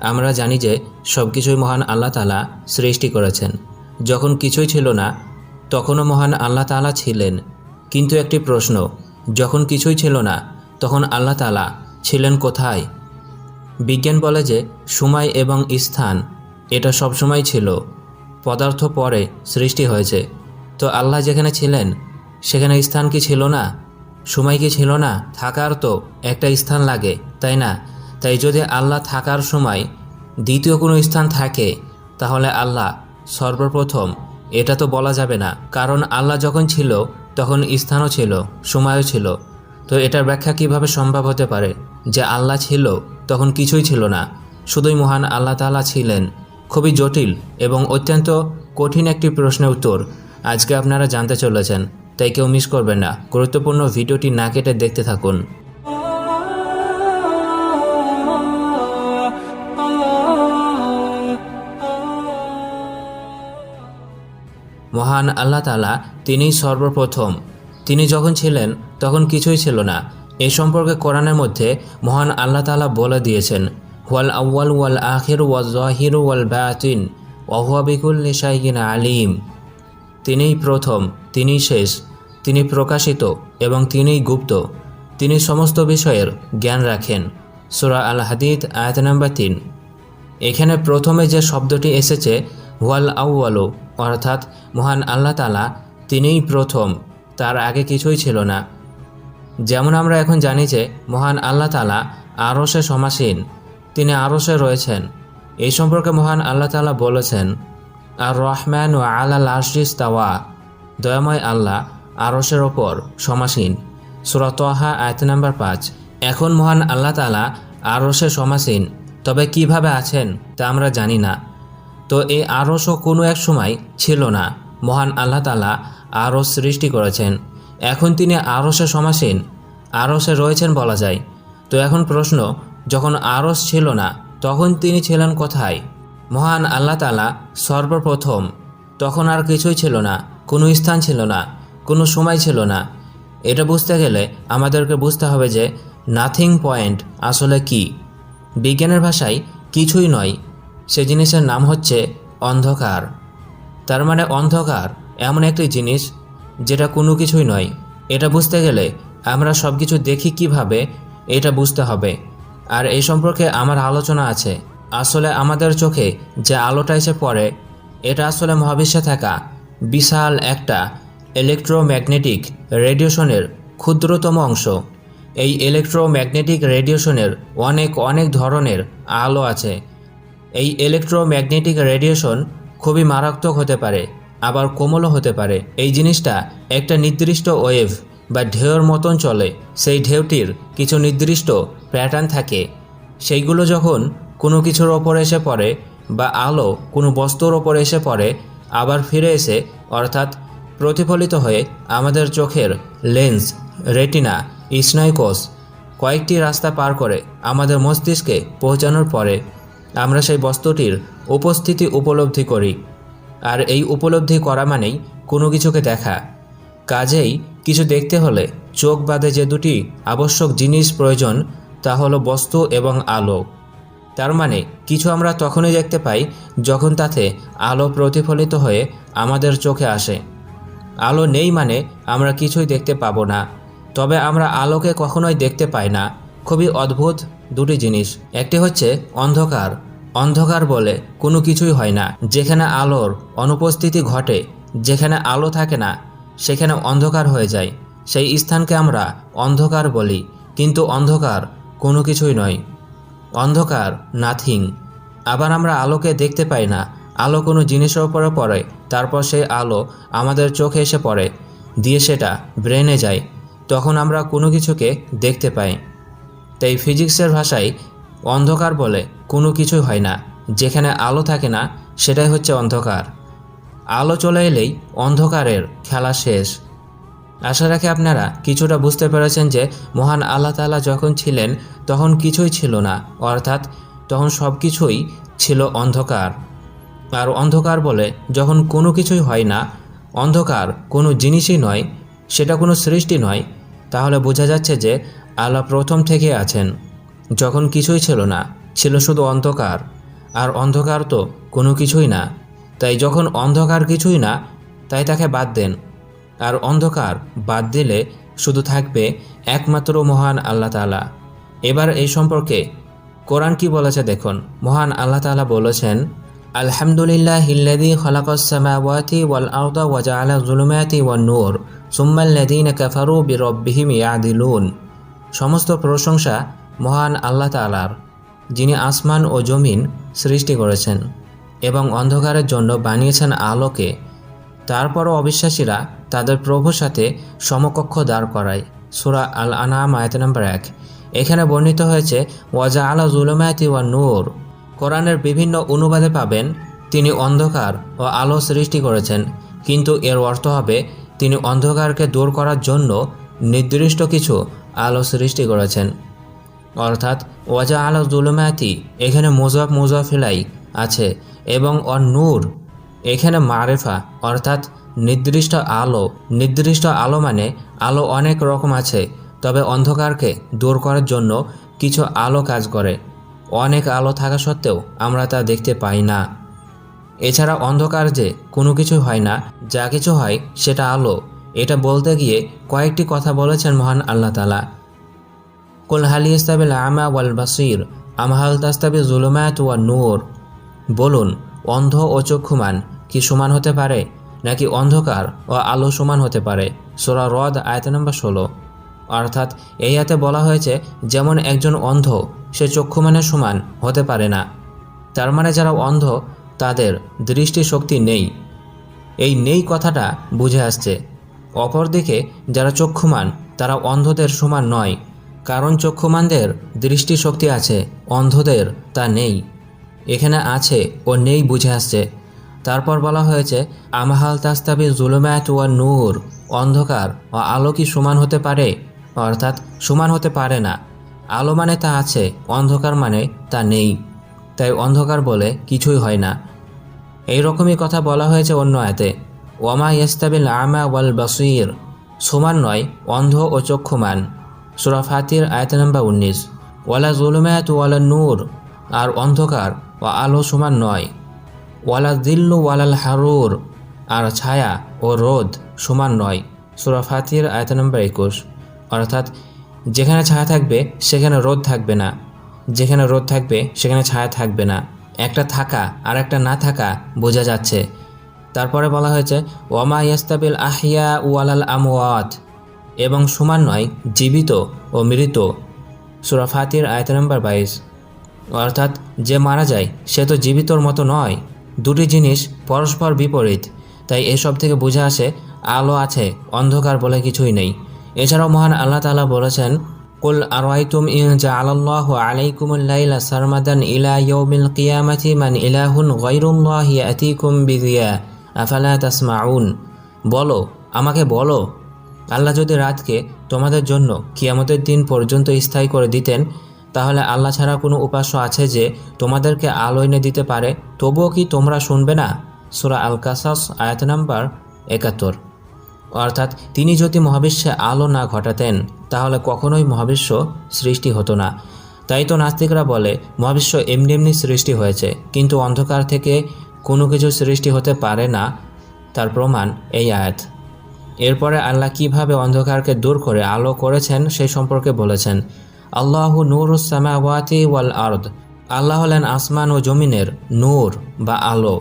আমরা জানি যে সব কিছুই মহান আল্লাহ তালা সৃষ্টি করেছেন। যখন কিছুই ছিল না, তখনও মহান আল্লাহ তালা ছিলেন। কিন্তু একটি প্রশ্ন, যখন কিছুই ছিল না, তখন আল্লাহ তালা ছিলেন কোথায়? বিজ্ঞান বলে যে সময় এবং স্থান, এটা সবসময় ছিল। পদার্থ পরে সৃষ্টি হয়েছে। তো আল্লাহ যেখানে ছিলেন, সেখানে স্থান কি ছিল না? সময় কি ছিল না? থাকার তো একটা স্থান লাগে, তাই না? তাই যদি আল্লাহ থাকার সময় দ্বিতীয় কোনো স্থান থাকে, তাহলে আল্লাহ সর্বপ্রথম, এটা তো বলা যাবে না, কারণ আল্লাহ যখন ছিল, তখন স্থানও ছিল, সময়ও ছিল। তো এটার ব্যাখ্যা কীভাবে সম্ভব হতে পারে? যে আল্লাহ ছিল, তখন কিছুই ছিল না। শুধুই মহান আল্লাহ তাআলা ছিলেন। খুবই জটিল এবং অত্যন্ত কঠিন একটি প্রশ্নের উত্তর আজকে আপনারা জানতে চলেছেন। তাই কেউ মিস করবেন না। গুরুত্বপূর্ণ ভিডিওটি না কেটে দেখতে থাকুন। মহান আল্লাহ তালা তিনিই সর্বপ্রথম। তিনি যখন ছিলেন, তখন কিছুই ছিল না। এ সম্পর্কে কোরআনের মধ্যে মহান আল্লাহ তালা বলে দিয়েছেন ওয়াল আউ্য়াল ওয়াল আখির ওয়াল জাহির ওয়াল বাতিন ওহুয়াবিকুল নিশাইকিন আলিম। তিনিই প্রথম, তিনিই শেষ, তিনি প্রকাশিত এবং তিনিই গুপ্ত। তিনি সমস্ত বিষয়ের জ্ঞান রাখেন। সুরা আল হাদিদ, আয়াত নাম্বার তিন। এখানে প্রথমে যে শব্দটি এসেছে ওয়াল আউয়ালু অর্থাৎ মহান আল্লাহ তালা তিনিই প্রথম, তার আগে কিছুই ছিল না। যেমন আমরা এখন জানি যে মহান আল্লাহ তালা আরসে সমাসীন, তিনি আরসে রয়েছেন। এই সম্পর্কে মহান আল্লাহ তালা বলেছেন আর রহমান ও আল্লাহ লাশিস তাওয়া দয়াময় আল্লাহ আরসের ওপর সমাসীন। সুরতহা আয়ত নাম্বার পাঁচ। এখন মহান আল্লাহ তালা আরসে সমাসীন, তবে কীভাবে আছেন তা আমরা জানি না। তো এই আরসও কোনো এক সময় ছিল না। মহান আল্লাহ তালা আরস সৃষ্টি করেছেন। এখন তিনি আরসে সমাসীন। আরসে রয়েছেন বলা যায়। তো এখন প্রশ্ন, যখন আরস ছিল না, তখন তিনি ছিলেন কোথায়? মহান আল্লাহ তালা সর্বপ্রথম। তখন আর কিছুই ছিল না। কোনো স্থান ছিল না। কোনো সময় ছিল না। এটা বুঝতে গেলে আমাদেরকে বুঝতে হবে যে নাথিং পয়েন্ট আসলে কি? বিজ্ঞানের ভাষায় কিছুই নয়। সে জিনিসের নাম হচ্ছে অন্ধকার। তার মানে অন্ধকার এমন একটি জিনিস যেটা কোনো কিছুই নয়। এটা বুঝতে গেলে আমরা সব কিছু দেখি কীভাবে, এটা বুঝতে হবে। আর এই সম্পর্কে আমার আলোচনা আছে। আসলে আমাদের চোখে যে আলোটা এসে পড়ে, এটা আসলে মহাবিশ্বে থাকা বিশাল একটা ইলেকট্রোম্যাগনেটিক রেডিয়েশনের ক্ষুদ্রতম অংশ। এই ইলেকট্রোম্যাগনেটিক রেডিয়েশনের অনেক অনেক ধরনের আলো আছে। এই ইলেকট্রোম্যাগনেটিক রেডিয়েশন খুবই মারাত্মক হতে পারে, আবার কোমলও হতে পারে। এই জিনিসটা একটা নির্দিষ্ট ওয়েভ বা ঢেউর মতন চলে, সেই ঢেউটির কিছু নির্দিষ্ট প্যাটার্ন থাকে। সেইগুলো যখন কোনো কিছুর ওপর এসে পড়ে বা আলো কোনো বস্তুর ওপর এসে পড়ে, আবার ফিরে এসে অর্থাৎ প্রতিফলিত হয়ে আমাদের চোখের লেন্স রেটিনা স্নায়ুকোষ কয়েকটি রাস্তা পার করে আমাদের মস্তিষ্কে পৌঁছানোর পরে আমরা সেই বস্তুটির উপস্থিতি উপলব্ধি করি। আর এই উপলব্ধি করা মানেই কোনো কিছুকে দেখা। কাজেই কিছু দেখতে হলে চোখ বাদে যে দুটি আবশ্যক জিনিস প্রয়োজন, তা হলো বস্তু এবং আলো। তার মানে কিছু আমরা তখনই দেখতে পাই যখন তাতে আলো প্রতিফলিত হয়ে আমাদের চোখে আসে। আলো নেই মানে আমরা কিছুই দেখতে পাবো না। তবে আমরা আলোকে কখনোই দেখতে পাই না। খুবই অদ্ভুত দুটি জিনিস। একটি হচ্ছে অন্ধকার। অন্ধকার বলে কোনো কিছুই হয় না। যেখানে আলোর অনুপস্থিতি ঘটে, যেখানে আলো থাকে না, সেখানে অন্ধকার হয়ে যায়। সেই স্থানকে আমরা অন্ধকার বলি, কিন্তু অন্ধকার কোনো কিছুই নয়। অন্ধকার, নাথিং। আবার আমরা আলোকে দেখতে পাই না। আলো কোনো জিনিসের উপরে পড়ে, তারপর সেই আলো আমাদের চোখে এসে পড়ে, দিয়ে সেটা ব্রেনে যায়। তখন আমরা কোনো কিছুকে দেখতে পাই। তাই ফিজিক্সের ভাষায় অন্ধকার বলে কোনো কিছুই হয় না, যেখানে আলো থাকে না, সেটাই হচ্ছে অন্ধকার। আলো চলে এলেই অন্ধকারের খেলা শেষ। আশা রাখি আপনারা কিছুটা বুঝতে পেরেছেন যে মহান আল্লাহ তালা যখন ছিলেন, তখন কিছুই ছিল না, অর্থাৎ তখন সব কিছুই ছিল অন্ধকার। আর অন্ধকার বলে যখন কোনো কিছুই হয় না, অন্ধকার কোনো জিনিসই নয়, সেটা কোনো সৃষ্টি নয়, তাহলে বোঝা যাচ্ছে যে আল্লাহ প্রথম থেকে আছেন। যখন কিছুই ছিল না, ছিল শুধু অন্ধকার। আর অন্ধকার তো কোনো কিছুই না। তাই যখন অন্ধকার কিছুই না, তাই তাকে বাদ দেন। আর অন্ধকার বাদ দিলে শুধু থাকবে একমাত্র মহান আল্লাহ তালা এবার এই সম্পর্কে কোরআন কি বলেছে দেখুন। মহান আল্লাহ তালা বলেছেন, আলহামদুলিল্লাহ হিল্লাদি খলাকসামাওয়াতি ওয়াল আউদা ওয়াজা আলা জুলুমাতি ওয়ান নূর সুম্মাল্লাদিন কাফারু বিরব্বিহিম ইয়াদিলুন। সমস্ত প্রশংসা মহান আল্লাহ তালার যিনি আসমান ও জমিন সৃষ্টি করেছেন এবং অন্ধকারের জন্য বানিয়েছেন আলোকে, তারপরও অবিশ্বাসীরা তাদের প্রভুর সাথে সমকক্ষ দাঁড় করায়। সুরা আল আনাম আয়ত নম্বর এক। এখানে বর্ণিত হয়েছে ওয়াজা আলা জুলুমায়াতি ওয়া নূর কোরআনের বিভিন্ন অনুবাদে পাবেন, তিনি অন্ধকার ও আলো সৃষ্টি করেছেন, কিন্তু এর অর্থ হবে, তিনি অন্ধকারকে দূর করার জন্য নির্দিষ্ট কিছু আলো সৃষ্টি করেছেন। অর্থাৎ ওয়াজা আলো জুলুমায়াতি এখানে মুজাফ মুজাফিলাই আছে এবং অ নূর, এখানে মারেফা, অর্থাৎ নির্দিষ্ট আলো নির্দিষ্ট আলো মানে আলো অনেক রকম আছে, তবে অন্ধকারকে দূর করার জন্য কিছু আলো কাজ করে। অনেক আলো থাকা সত্ত্বেও আমরা তা দেখতে পাই না। এছাড়া অন্ধকার যে কোনো কিছু হয় না, যা কিছু হয় সেটা আলো। এটা বলতে গিয়ে কয়েকটি কথা বলেছেন মহান আল্লাহ তালা কুল হালি ইস্তাবিল আমা ওয়াল বাসির আমহাল তাস্তাবি জুলুমায়াত ওয়া নূর বলুন, অন্ধ ও চক্ষুমান কি সমান হতে পারে, নাকি অন্ধকার ও আলো সমান হতে পারে? সোরা হ্রদ আয়ত নম্বর ষোলো। অর্থাৎ এই হাতে বলা হয়েছে, যেমন একজন অন্ধ, সে চক্ষুমানের সমান হতে পারে না। তার মানে যারা অন্ধ, তাদের দৃষ্টিশক্তি নেই। এই নেই কথাটা বুঝে আসছে। অপরদিকে, যারা চক্ষুমান তারা অন্ধদের সমান নয়। কারণ চক্ষুমানদের দৃষ্টিশক্তি আছে, অন্ধদের তা নেই। এখানে আছে ও নেই বুঝে আসছে। তারপর বলা হয়েছে, আমহাল তাস্তাবি জুলুমায়াত ওয়া নূর, অন্ধকার ও আলো কি সমান হতে পারে, অর্থাৎ সমান হতে পারে না। আলো মানে তা আছে, অন্ধকার মানে তা নেই। তাই অন্ধকার বলে কিছুই হয় না। এই রকমই কথা বলা হয়েছে অন্য আয়তে। ওয়ামা ইয়াস্তাবিল আমা ওয়াল বাসির, সমান নয়, অন্ধ ও চক্ষুমান। সুরা ফাতির আয়ত নম্বর উনিশ। ওয়ালা জুলুমায়াত ওয়ালা নূর, আর অন্ধকার ও আলো সমান নয়। ওয়ালা দিল্লু ওয়ালাল হারুর, আর ছায়া ও রোদ সমান নয়। সুরা ফাতির আয়ত নম্বর একুশ। অর্থাৎ, যেখানে ছায়া থাকবে, সেখানে রোদ থাকবে না। যেখানে রোদ থাকবে, সেখানে ছায়া থাকবে না। একটা থাকা আর একটা না থাকা বোঝা যাচ্ছে। তারপরে বলা হয়েছে ওয়ামা ইয়াস্তাবিল আহিয়া ওয়ালাল আমওয়াত। এবং সমান নয়, জীবিত ও মৃত। সুরা ফাতির আয়ত নম্বর বাইশ। অর্থাৎ যে মারা যায়, সে তো জীবিতর মতো নয়। দুটি জিনিস পরস্পর বিপরীত। তাই এসব থেকে বোঝা আসে, আলো আছে, অন্ধকার বলে কিছুই নেই। এছাড়াও মহান আল্লাহ তাআলা বলেছেন, কুল আরাইতুম ইন জাআলাল্লাহু আলাইকুমুল লাইলা সারমাদান ইলা ইয়াউমিল কিয়ামাতি মান ইলাহুন গায়রুল্লাহি ইয়াতিকুম বিদিয়া, আফালা তাসমাউন? বলো, আমাকে বলো। আল্লাহ যদি রাতকে তোমাদের জন্য কিয়ামতের দিন পর্যন্ত স্থায়ী করে দিতেন, তাহলে আল্লাহ ছাড়া কোনো উপাস্য আছে যে তোমাদেরকে আলো এনে দিতে পারে। তবুও কি তোমরা শুনবে না? সুরা আল কাসাস আয়াত নাম্বার একাত্তর। অর্থাৎ তিনি যদি মহাবিশ্বে আলো না ঘটাতেন, তাহলে কখনোই মহাবিশ্ব সৃষ্টি হতো না। তাই তো নাস্তিকরা বলে, মহাবিশ্ব এমনি এমনি সৃষ্টি হয়েছে, কিন্তু অন্ধকার থেকে কোনো কিছু সৃষ্টি হতে পারে না। তার প্রমাণ এই আয়াত। এরপরে আল্লাহ কীভাবে অন্ধকারকে দূর করে আলো করেছেন সেই সম্পর্কে বলেছেন, আল্লাহু নূরুসামাওয়াতি ওয়াল আর্দ। আল্লাহ হলেন আসমান ও জমিনের নূর বা আলো।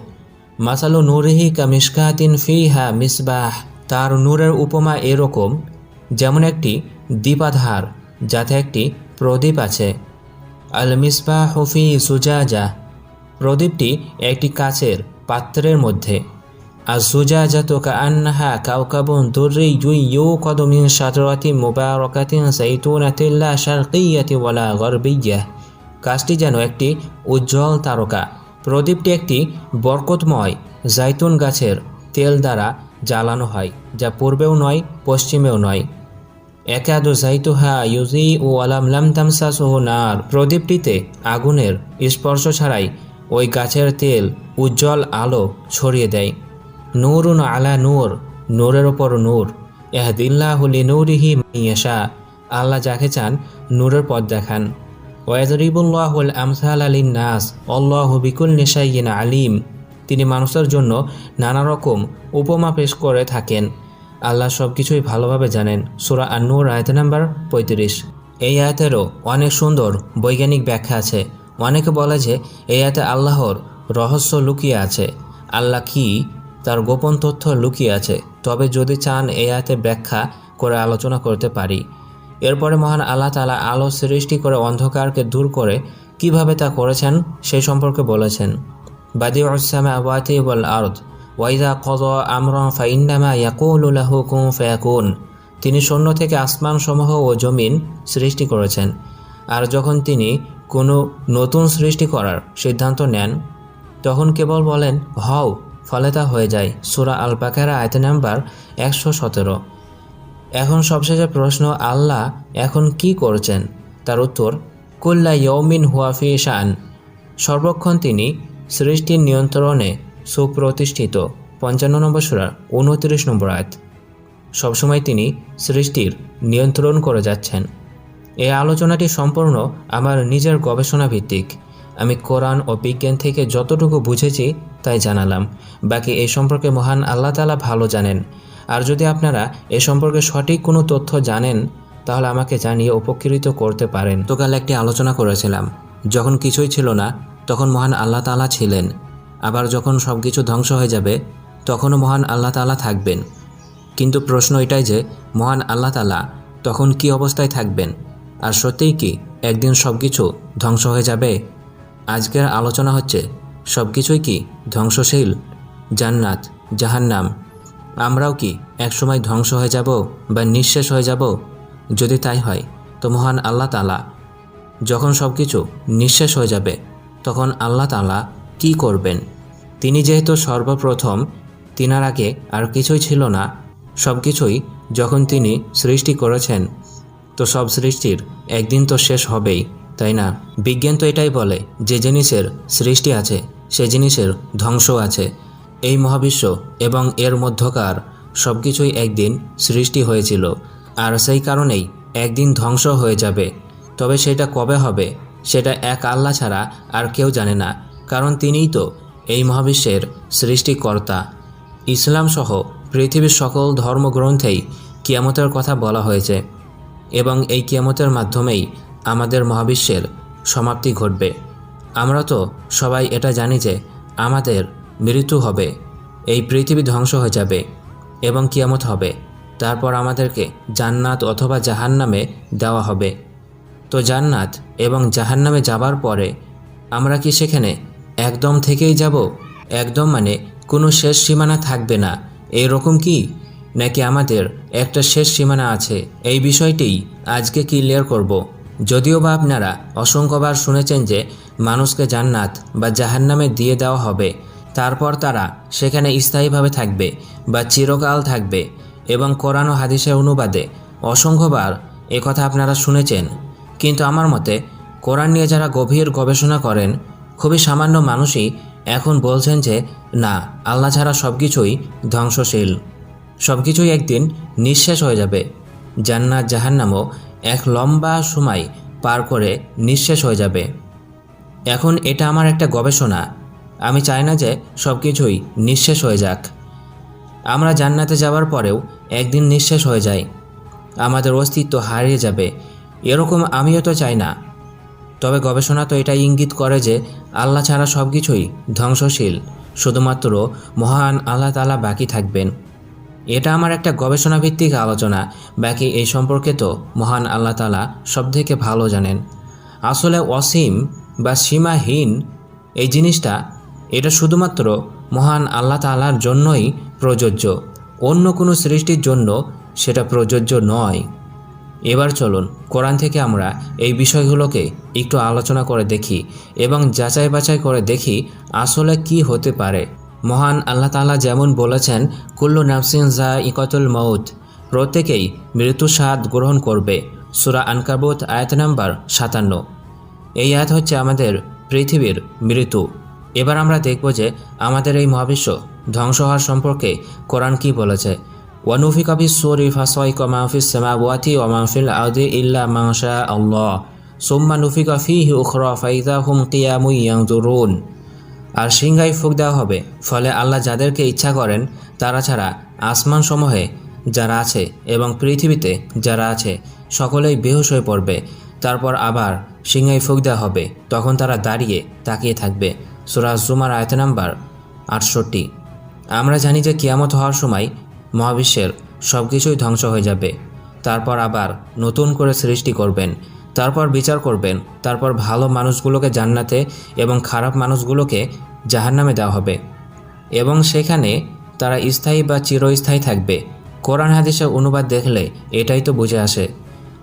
মাসালু নূরিহি মিসকাতিন ফিহা মিসবাহ। তার নূরের উপমা এরকম, যেমন একটি দীপাধার যাতে একটি প্রদীপ আছে। আল মিসবাহ হুফি সুজাজা। প্রদীপটি একটি কাচের পাত্রের মধ্যে। সুজাজাত কান্নাহা কাউকাবুন দুর্রি জুই ইউ কদমিন সাতরাতি মুবারকাতিন সাইতুনাতিল্লা শারকিয়াতি ওয়ালা গরবিয়া কাজটি যেন একটি উজ্জ্বল তারকা। প্রদীপটি একটি বরকতময় জাইতুন গাছের তেল দ্বারা জ্বালানো হয়, যা পূর্বেও নয়, পশ্চিমেও নয়। একাদু জাইতুহা ইউজি ও আলাম লাম তামসাসহ নার। প্রদীপটিতে আগুনের স্পর্শ ছাড়াই ওই গাছের তেল উজ্জ্বল আলো ছড়িয়ে দেয়। নূরুন আলা নূর, নূরের ওপর নূর। এহদিল্লাহুলি নূরিহি ইয়াশা। আল্লাহ যাকে চান, নূরের পথ দেখান। ওয়াজরিবুল্লাহুল আমসাল আলিন নাস অল্লাহ বিকুল নিশাইন আলিম। তিনি মানুষের জন্য নানা রকম উপমা পেশ করে থাকেন। আল্লাহ সব কিছুই ভালোভাবে জানেন। সুরা আন্নুর, আয়ত নাম্বার পঁয়ত্রিশ। এই আয়াতেরও অনেক সুন্দর বৈজ্ঞানিক ব্যাখ্যা আছে। অনেকে বলে যে, এই আয়াতে আল্লাহর রহস্য লুকিয়ে আছে। আল্লাহ কি তার গোপন তথ্য লুকিয়ে আছে। তবে যদি চান এই আয়াতে ব্যাখ্যা করে আলোচনা করতে পারি। এরপরে মহান আল্লাহ তালা আলো সৃষ্টি করে অন্ধকারকে দূর করে কীভাবে তা করেছেন সেই সম্পর্কে বলেছেন। বাদি ওসামা ওয়াতি ওয়াল আর্দ ওয়াইদা কদ আমরা ফাইন্নামা ইয়াকুল্লাহ কুম ফয়াকুন। তিনি শূন্য থেকে আসমান সমূহ ও জমিন সৃষ্টি করেছেন। আর যখন তিনি কোনো নতুন সৃষ্টি করার সিদ্ধান্ত নেন, তখন কেবল বলেন, হও ফলে তা হয়ে যায়। সুরা আল পাকারা আয়ত নাম্বার একশো সতেরো। এখন সবশেষে প্রশ্ন, আল্লাহ এখন কি করছেন? তার উত্তর, কুল্লা ইয়মিন হুয়াফি শান। সর্বক্ষণ তিনি সৃষ্টির নিয়ন্ত্রণে সুপ্রতিষ্ঠিত। পঞ্চান্ন নম্বর সুরার উনত্রিশ নম্বর আয়াত। সবসময় তিনি সৃষ্টির নিয়ন্ত্রণ করে যাচ্ছেন। এই আলোচনাটি সম্পূর্ণ আমার নিজের গবেষণা ভিত্তিক আমি কোরআন ও বিজ্ঞান থেকে যতটুকু বুঝেছি তাই জানালাম। বাকি এই সম্পর্কে মহান আল্লাহ তালা ভালো জানেন। আর যদি আপনারা এ সম্পর্কে সঠিক কোনো তথ্য জানেন, তাহলে আমাকে জানিয়ে উপকৃত করতে পারেন। তো কাল একটি আলোচনা করেছিলাম। যখন কিছুই ছিল না, তখন মহান আল্লাহ তালা ছিলেন। আবার যখন সব কিছু ধ্বংস হয়ে যাবে, তখনও মহান আল্লাহ তালা থাকবেন। কিন্তু প্রশ্ন এটাই যে, মহান আল্লাহ তালা তখন কি অবস্থায় থাকবেন? আর সত্যিই কি একদিন সব কিছু ধ্বংস হয়ে যাবে? আজকের আলোচনা হচ্ছে সব কিছুই কি ধ্বংসশীল? জান্নাত, জাহান্নাম। আমরাও কি একসময় ধ্বংস হয়ে যাব বা নিঃশেষ হয়ে যাব? যদি তাই হয়, তো মহান আল্লাহ তালা যখন সব কিছু নিঃশেষ হয়ে যাবে, তখন আল্লাহ তালা কি করবেন? তিনি যেহেতু সর্বপ্রথম, তিনার আগে আর কিছুই ছিল না। সব কিছুই যখন তিনি সৃষ্টি করেছেন, তো সব সৃষ্টির একদিন তো শেষ হবেই। তাই না? বিজ্ঞান তো এটাই বলে, যে জিনিসের সৃষ্টি আছে, সে জিনিসের ধ্বংস আছে। এই মহাবিশ্ব এবং এর মধ্যকার সব কিছুই একদিন সৃষ্টি হয়েছিল, আর সেই কারণেই একদিন ধ্বংস হয়ে যাবে। তবে সেটা কবে হবে, সেটা এক আল্লাহ ছাড়া আর কেউ জানে না, কারণ তিনিই তো এই মহাবিশ্বের সৃষ্টিকর্তা। ইসলাম সহ পৃথিবীর সকল ধর্মগ্রন্থেই কিয়ামতের কথা বলা হয়েছে, এবং এই কিয়ামতের মাধ্যমেই আমাদের মহাবিশ্বের সমাপ্তি ঘটবে। আমরা তো সবাই এটা জানি যে আমাদের মৃত্যু হবে। এই পৃথিবী ধ্বংস হয়ে যাবে এবং কিয়ামত হবে। তারপর আমাদেরকে জান্নাত অথবা জাহান্নামে দেওয়া হবে। তো জান্নাত এবং জাহান্নামে যাবার পরে আমরা কি সেখানে একদম থেকেই যাব? একদম মানে কোনো শেষ সীমানা থাকবে না। এরকম কি? নাকি আমাদের একটা শেষ সীমানা আছে? এই বিষয়টিই আজকে ক্লিয়ার করব। যদিও বা আপনারা অসংখ্যবার শুনেছেন যে মানুষকে জান্নাত বা জাহান্নামে দিয়ে দেওয়া হবে, তারপর তারা সেখানে স্থায়ীভাবে থাকবে বা চিরকাল থাকবে এবং কোরআন ও হাদিসের অনুবাদে অসংখ্যবার একথা আপনারা শুনেছেন। কিন্তু আমার মতে, কোরআন নিয়ে যারা গভীর গবেষণা করেন, খুবই সামান্য মানুষই এখন বলছেন যে, না, আল্লাহ ছাড়া সব কিছুই ধ্বংসশীল। সব কিছুই একদিন নিঃশেষ হয়ে যাবে। জান্নাত, জাহান্নামও এক লম্বা সময় পার করে নিঃশেষ হয়ে যাবে। এখন এটা আমার একটা গবেষণা। আমি চাই না যে সব কিছুই নিঃশেষ হয়ে যাক। আমরা জান্নাতে যাওয়ার পরেও একদিন নিঃশেষ হয়ে যায় আমাদের অস্তিত্ব হারিয়ে যাবে। এরকম আমিও তো চাই না। তবে গবেষণা তো এটাই ইঙ্গিত করে যে আল্লাহ ছাড়া সব কিছুই ধ্বংসশীল। শুধুমাত্র মহান আল্লাহ তালা বাকি থাকবেন। এটা আমার একটা গবেষণা ভিত্তিক আলোচনা। বাকি এই সম্পর্কে তো মহান আল্লাহ তালা সব থেকে ভালো জানেন। আসলে অসীম বা সীমাহীন এই জিনিসটা, এটা শুধুমাত্র মহান আল্লাহ তালার জন্যই প্রযোজ্য। অন্য কোনো সৃষ্টির জন্য সেটা প্রযোজ্য নয়। এবার চলুন, কোরআন থেকে আমরা এই বিষয়গুলোকে একটু আলোচনা করে দেখি এবং যাচাই বাছাই করে দেখি আসলে কি হতে পারে। মহান আল্লাহ তাআলা যেমন বলেছেন, কুল্লু নাফসিন জা ইকতুল মৌত প্রত্যেকেই মৃত্যু স্বাদ গ্রহণ করবে। সুরা আনকাবুত, আয়াত নাম্বার সাতান্ন। এই আয়াত হচ্ছে আমাদের পৃথিবীর মৃত্যু। এবার আমরা দেখব যে আমাদের এই মহাবিশ্ব ধ্বংস হওয়ার সম্পর্কে কোরআন কি বলেছে। ওয়ানুফিকা ফিস সুরি ফাসাইকা মা ফিস সামাওয়াতি ওয়া মা ফিল আরদি ইল্লা মা শা আল্লাহ সোম্মা নুফিকা ফিহি উখরা ফাইদা হুম কিয়ামুই ইয়াংজুরুন আর সিংহাই ফুক দেওয়া হবে, ফলে আল্লাহ যাদেরকে ইচ্ছা করেন, তারা ছাড়া আসমান সমূহে যারা আছে এবং পৃথিবীতে যারা আছে, সকলেই বেহুশ হয়ে পড়বে। তারপর আবার সিংহাই ফুক দেওয়া হবে, তখন তারা দাঁড়িয়ে তাকিয়ে থাকবে। সুরাজ জুমার আয়ত নাম্বার আটষট্টি। আমরা জানি যে কিয়ামত হওয়ার সময় মহাবিশ্বের সব কিছুই ধ্বংস হয়ে যাবে। তারপর আবার নতুন করে সৃষ্টি করবেন। তারপর বিচার করবেন। তারপর ভালো মানুষগুলোকে জান্নাতে এবং খারাপ মানুষগুলোকে জাহান্নামে দেওয়া হবে। এবং সেখানে তারা স্থায়ী বা চিরস্থায়ী থাকবে। কোরআন হাদিসের অনুবাদ দেখলে এটাই তো বুঝে আসে।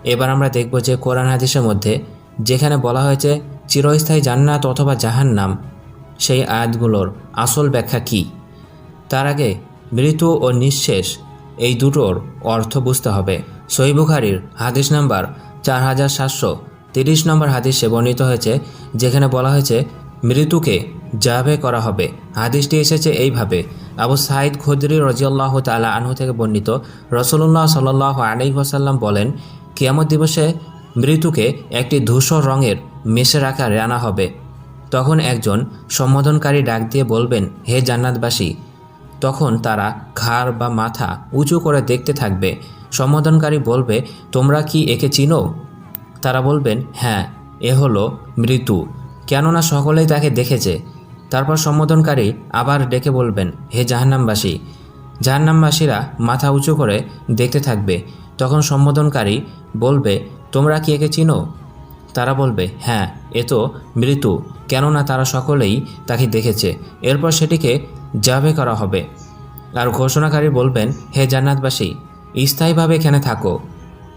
এবার আমরা দেখব যে কোরআন হাদিসের মধ্যে যেখানে বলা হয়েছে, চিরস্থায়ী জান্নাত অথবা জাহান্নাম সেই আয়াতগুলোর আসল ব্যাখ্যা কী? তার আগে মৃত্যু ও নিঃশেষ এই দুটোর অর্থ বুঝতে হবে। সই বুখারির হাদিস নাম্বার চার হাজার সাতশো তিরিশ নম্বর হাদিসে বর্ণিত হয়েছে, যেখানে বলা হয়েছে মৃত্যুকে জাবে করা হবে। হাদিসটি এসেছে এইভাবে। আবু সাইদ খুদ্রি রজিয়াল্লাহ তালা আনহু থেকে বর্ণিত রসুল্লাহ সাল্লাহ আলাইসাল্লাম বলেন, কিয়ামত দিবসে মৃত্যুকে একটি ধূসর রঙের মেষের আকারে আনা হবে। তখন একজন সম্বোধনকারী ডাক দিয়ে বলবেন, হে জান্নাতবাসী, তখন তারা ঘাড় বা মাথা উঁচু করে দেখতে থাকবে। সম্বোধনকারী বলবে, তোমরা কি একে চিনো? তারা বলবেন হ্যাঁ এ হলো মৃত্যু। কেননা সকলেই তাকে দেখেছে। তারপর সম্বোধনকারী আবার ডেকে বলবেন, হে জাহান্নামবাসী, জাহান্নামবাসীরা মাথা উঁচু করে দেখতে থাকবে। তখন সম্বোধনকারী বলবে, তোমরা কি একে চিনো? তারা বলবে হ্যাঁ এ তো মৃত্যু, কেননা তারা সকলেই তাকে দেখেছে। এরপর সেটিকে জাবে করা হবে। আর ঘোষণাকারী বলবেন, হে জান্নাতবাসী স্থায়ীভাবে এখানে থাকো।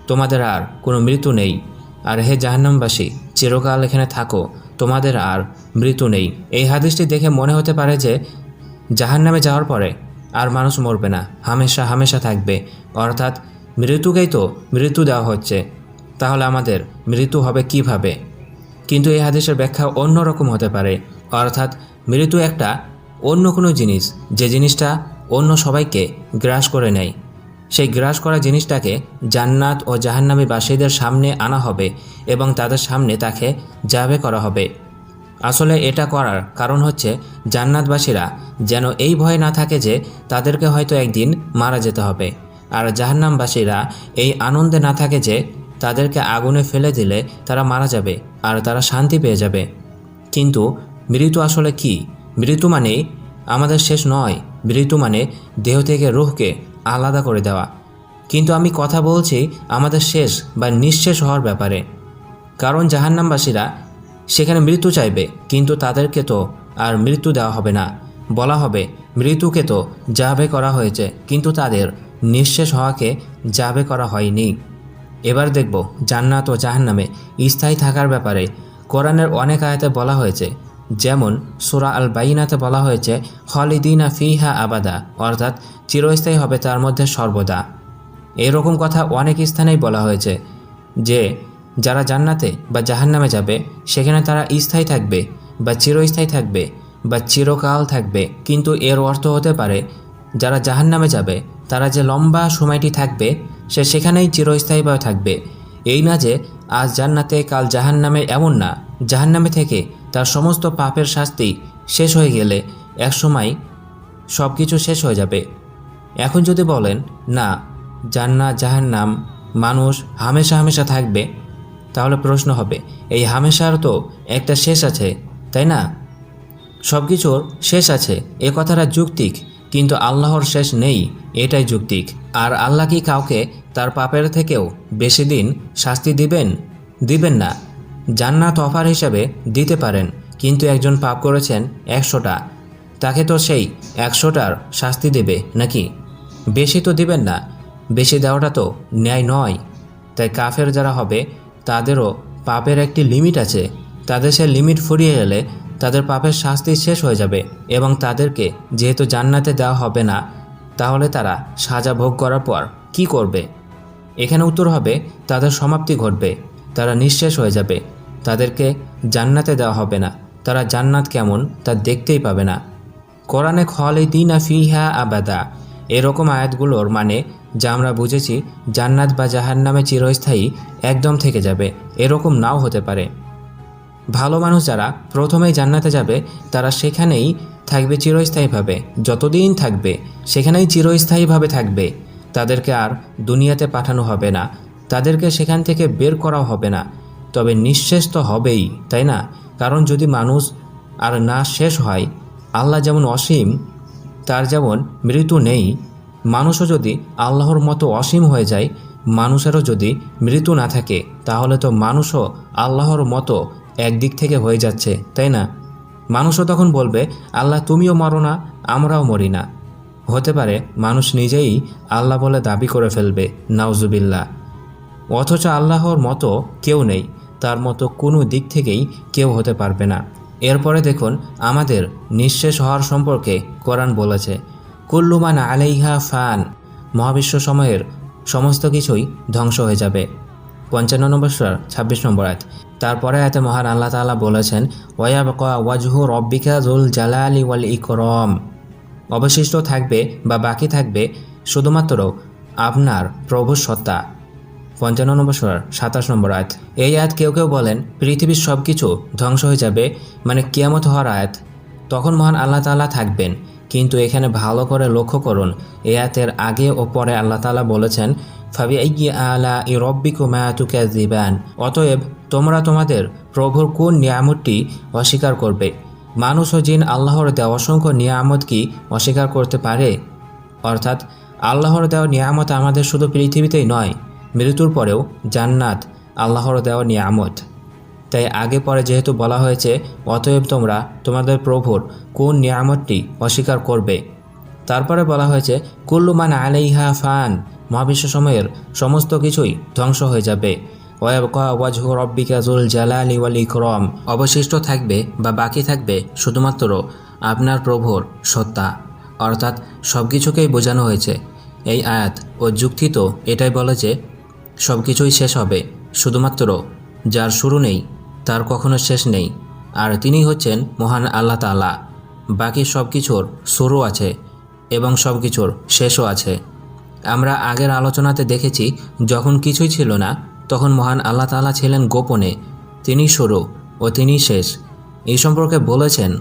তোমাদের আর কোনো মৃত্যু নেই। আর হে জাহান্নামবাসী, চিরকাল এখানে থাকো। তোমাদের আর মৃত্যু নেই। এই হাদিসটি দেখে মনে হতে পারে যে জাহান্নামে যাওয়ার পরে আর মানুষ মরবে না। হামেশা হামেশা থাকবে। অর্থাৎ মৃত্যুকেই তো মৃত্যু দেওয়া হচ্ছে। তাহলে আমাদের মৃত্যু হবে কীভাবে? কিন্তু এই হাদিসের ব্যাখ্যা অন্য রকম হতে পারে। অর্থাৎ মৃত্যু একটা অন্য কোনো জিনিস। যে জিনিসটা অন্য সবাইকে গ্রাস করে নেয়। সেই গ্রাস করা জিনিসটাকে জান্নাত ও জাহান্নামী বাসীদের সামনে আনা হবে এবং তাদের সামনে তাকে জাবে করা হবে। আসলে এটা করার কারণ হচ্ছে জান্নাতবাসীরা যেন এই ভয় না থাকে যে তাদেরকে হয়তো একদিন মারা যেতে হবে। আর জাহান্নামবাসীরা এই আনন্দে না থাকে যে তাদেরকে আগুনে ফেলে দিলে তারা মারা যাবে আর তারা শান্তি পেয়ে যাবে। কিন্তু মৃত্যু আসলে কি? মৃত্যু মানেই আমাদের শেষ নয়। মৃত্যু মানে দেহ থেকে রুহকে আলাদা করে দেওয়া। কিন্তু আমি কথা বলছি আমাদের শেষ বা নিঃশেষ হওয়ার ব্যাপারে। কারণ জাহান্নামবাসীরা সেখানে মৃত্যু চাইবে, কিন্তু তাদেরকে তো আর মৃত্যু দেওয়া হবে না। বলা হবে, মৃত্যুকে তো জাবে করা হয়েছে, কিন্তু তাদের নিঃশেষ হওয়াকে জাবে করা হয়নি। এবার দেখব জান্নাত ও জাহান্নামে স্থায়ী থাকার ব্যাপারে কোরআনের অনেক আয়াতে বলা হয়েছে যেমন সুরা আল বাইনাতে বলা হয়েছে হলিদিনা ফিহা আবাদা, অর্থাৎ চিরস্থায়ী হবে তার মধ্যে সর্বদা। এরকম কথা অনেক স্থানেই বলা হয়েছে যে, যারা জান্নাতে বা জাহান্নামে যাবে, সেখানে তারা স্থায়ী থাকবে বা চিরস্থায়ী থাকবে বা চিরকাল থাকবে। কিন্তু এর অর্থ হতে পারে, যারা জাহান্নামে যাবে, তারা যে লম্বা সময়টি থাকবে, সে সেখানেই চিরস্থায়ীভাবে থাকবে। এই না যে, আজ জান্নাতে, কাল জাহান্নামে এমন না। জাহান্নামে থেকে তার সমস্ত পাপের শাস্তি শেষ হয়ে গেলে একসময় সব কিছু শেষ হয়ে যাবে। এখন যদি বলেন, না, জান্নাত, জাহান্নাম, মানুষ হামেশা হামেশা থাকবে, তাহলে প্রশ্ন হবে, এই হামেশার তো একটা শেষ আছে, তাই না? সব কিছুর শেষ আছে, এ কথাটা যুক্তিক, কিন্তু আল্লাহর শেষ নেই, এটাই যুক্তিক। আর আল্লাহ কি কাউকে তার পাপের থেকেও বেশি দিন শাস্তি দিবেন? দিবেন না। জান্নাত অফার হিসাবে দিতে পারেন, কিন্তু একজন পাপ করেছেন একশোটা। তাকে তো সেই একশোটার শাস্তি দেবে নাকি? বেশি তো দিবেন না, বেশি দেওয়াটা তো ন্যায় নয়। তাই কাফের যারা হবে, তাদেরও পাপের একটি লিমিট আছে। তাদের সে লিমিট ফুরিয়ে গেলে তাদের পাপের শাস্তি শেষ হয়ে যাবে এবং তাদেরকে যেহেতু জান্নাতে দেওয়া হবে না, তাহলে তারা সাজা ভোগ করার পর কি করবে? এখানে উত্তর হবে, তাদের সমাপ্তি ঘটবে, তারা নিঃশেষ হয়ে যাবে। তাদেরকে জান্নাতে দেওয়া হবে না। তারা জান্নাত কেমন তা দেখতেই পাবে না। কোরআনে খলে দিনা ফিহা আবাদা। এরকম আয়াতগুলোর মানে যা আমরা বুঝেছি, জান্নাত বা জাহান্নামে চিরস্থায়ী একদম থেকে যাবে। এরকম নাও হতে পারে। ভালো মানুষ যারা প্রথমেই জান্নাতে যাবে, তারা সেখানেই থাকবে চিরস্থায়ীভাবে। যতদিন থাকবে, সেখানেই চিরস্থায়ীভাবে থাকবে। তাদেরকে আর দুনিয়াতে পাঠানো হবে না। তাদেরকে সেখান থেকে বের করাও হবে না। তবে নিঃশেষ তো হবেই, তাই না? কারণ যদি মানুষ আর না শেষ হয়, আল্লাহ যেমন অসীম, তার যেমন মৃত্যু নেই। মানুষও যদি আল্লাহর মতো অসীম হয়ে যায়, মানুষেরও যদি মৃত্যু না থাকে, তাহলে তো মানুষও আল্লাহর মতো একদিক থেকে হয়ে যাচ্ছে, তাই না? মানুষও তখন বলবে, আল্লাহ তুমিও মরো না, আমরাও মরি না। হতে পারে, মানুষ নিজেই আল্লাহ বলে দাবি করে ফেলবে নাউজুবিল্লা অথচ আল্লাহর মতো কেউ নেই। তার মতো কোনো দিক থেকেই কেউ হতে পারবে না। এরপরে দেখুন, আমাদের নিঃশেষ হওয়ার সম্পর্কে কোরআন বলেছে কুল্লুমান আলাইহা ফান মহাবিশ্ব সময়ের সমস্ত কিছুই ধ্বংস হয়ে যাবে। পঞ্চান্ন নম্বর সুরার ছাব্বিশ নম্বর আয়াত। তারপরে এতে মহান আল্লাহ তাআলা বলেছেন ওয়াবকা ওয়াজহু রব্বিকা জুল জালালি ওয়াল ইকরম অবশিষ্ট থাকবে বা বাকি থাকবে শুধুমাত্র আপনার প্রভু সত্তা। পঞ্চান্ন নম্বর সুরার সাতাশ নম্বর আয়াত। এই আয়াত কেউ কেউ বলেন, পৃথিবীর সব কিছু ধ্বংস হয়ে যাবে মানে কিয়ামত হওয়ার আয়াত। তখন মহান আল্লাহ তাআলা থাকবেন, কিন্তু এখানে ভালো করে লক্ষ্য করুন, এই আয়াতের আগে ও পরে আল্লাহ তাআলা বলেছেন ফাবি আইয়ি আলা ই রব্বিকু মায়াতুকা দিবান অতএব তোমরা তোমাদের প্রভুর কোন নিয়ামতটি অস্বীকার করবে? মানুষ ও জিন আল্লাহর দেওয়া অসংখ্য নিয়ামত কি অস্বীকার করতে পারে? অর্থাৎ, আল্লাহর দেওয়া নিয়ামত আমাদের শুধু পৃথিবীতেই নয় মৃত্যুর পরেও জান্নাত আল্লাহর দেওয়া নিয়ামত। তাই আগে পরে যেহেতু বলা হয়েছে, অতএব তোমরা তোমাদের প্রভুর কোন নিয়ামতটি অস্বীকার করবে? তারপরে বলা হয়েছে কুল্লুমান আলাইহা ফান, মহাবিশ্ব সময়ের সমস্ত কিছুই ধ্বংস হয়ে যাবে। ওয়াজহু রব্বিকা জুল জালালি ওয়াল ইকরম, অবশিষ্ট থাকবে বা বাকি থাকবে শুধুমাত্র আপনার প্রভুর সত্তা। অর্থাৎ সব কিছুকেই বোঝানো হয়েছে। এই আয়াত ও যুক্তি তো এটাই বলে যে সব কিছুই শেষ হবে, শুধুমাত্র যার শুরু নেই, তার কখনো শেষ নেই। আর তিনি হচ্ছেন মহান আল্লাহ তাআলা। বাকি সব কিছুর শুরু আছে এবং সব কিছুর শেষও আছে। আমরা আগের আলোচনাতে দেখেছি, যখন কিছুই ছিল না, তখন মহান আল্লাহ তাআলা ছিলেন গোপনে। তিনি শুরু ও তিনি শেষ। এই সম্পর্কে বলেছেন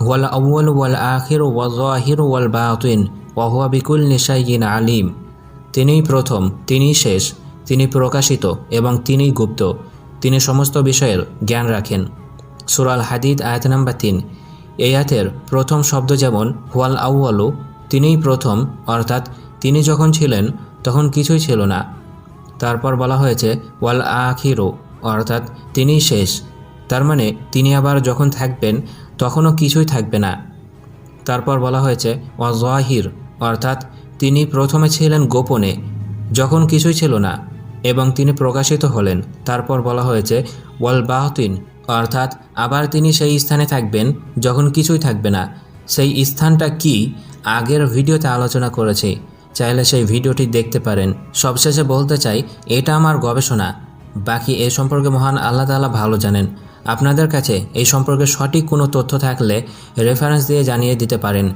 ওয়াল আউ্য়াল ওয়াল আখির ওয়াল জাহির ওয়াল বাতিন ওয়াহুয়া বিকুল নিশাইন আলিম। তিনিই প্রথম, তিনিই শেষ। তিনি প্রকাশিত এবং তিনিই গুপ্ত। তিনি সমস্ত বিষয়ের জ্ঞান রাখেন। সুরাল হাদিদ আয়াত নাম্বার তিন। এই আয়াতের প্রথম শব্দ যেমন ওয়াল আউ্য়ালু তিনিই প্রথম, অর্থাৎ তিনি যখন ছিলেন, তখন কিছুই ছিল না। তারপর বলা হয়েছে, ওয়াল আখিরো অর্থাৎ তিনিই শেষ। তার মানে তিনি আবার যখন থাকবেন, তখনও কিছুই থাকবে না। তারপর বলা হয়েছে ওয়াজহির অর্থাৎ তিনি প্রথমে ছিলেন গোপনে, যখন কিছুই ছিল না। এবং তিনি প্রকাশিত হলেন। তারপর বলা হয়েছে, ওয়াল বাহতিন অর্থাৎ আবার তিনি সেই স্থানে থাকবেন যখন কিছুই থাকবে না। সেই স্থানটা কি, আগের ভিডিওতে আলোচনা করেছি। চাইলে সেই ভিডিওটি দেখতে পারেন। সবশেষে বলতে চাই, এটা আমার গবেষণা। বাকি এ সম্পর্কে মহান আল্লাহ তাআলা ভালো জানেন। আপনাদের কাছে এই সম্পর্কে সঠিক কোনো তথ্য থাকলে রেফারেন্স দিয়ে জানিয়ে দিতে পারেন।